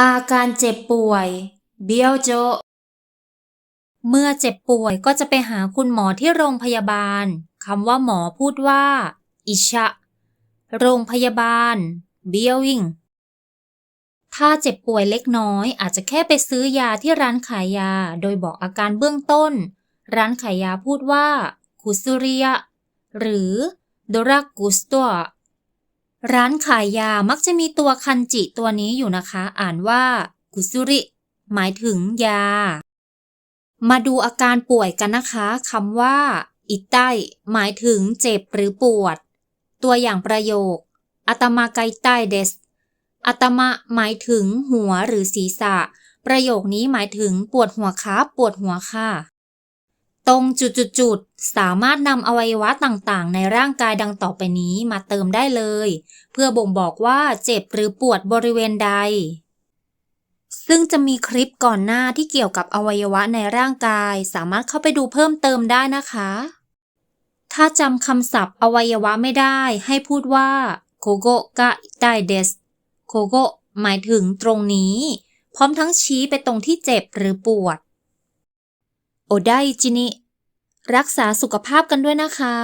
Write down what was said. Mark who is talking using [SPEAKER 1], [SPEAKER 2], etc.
[SPEAKER 1] อาการเจ็บป่วย เบี้ยวโจ เมื่อเจ็บป่วยก็จะไปหาคุณหมอที่โรงพยาบาล คำว่าหมอพูดว่า อิชะ โรงพยาบาล เบียววิงถ้าเจ็บป่วยเล็กน้อยอาจจะแค่ไปซื้อยาที่ร้านขายยา โดยบอกอาการเบื้องต้น ร้านขายยาพูดว่าคุซุริยะ หรือโดรักกุสตัว ร้านขายยามักจะมีตัวคันจิตัวนี้อยู่นะคะ อ่านว่ากุซุริ หมายถึงยา มาดูอาการป่วยกันนะคะคำว่าอิไตหมายถึงเจ็บหรือปวด ตัวอย่างประโยคอาตมาไกไตเดสอาตมาหมายถึงหัวหรือศีรษะ ประโยคนี้หมายถึงปวดหัวครับปวดหัวค่ะ ตรงจุดๆสามารถนำอวัยวะต่างๆ ในร่างกายดังต่อไปนี้มาเติมได้เลย เพื่อบ่งบอกว่าเจ็บหรือปวดบริเวณใด ซึ่งจะมีคลิปก่อนหน้าที่เกี่ยวกับอวัยวะในร่างกาย สามารถเข้าไปดูเพิ่มเติมได้นะคะ ถ้าจำคำศัพท์อวัยวะไม่ได้ให้พูดว่าโคโกะกะไดเดสโคโกะหมายถึงตรงนี้ พร้อมทั้งชี้ไปตรงที่เจ็บหรือปวด โอไดจินิ รักษาสุขภาพกันด้วยนะคะ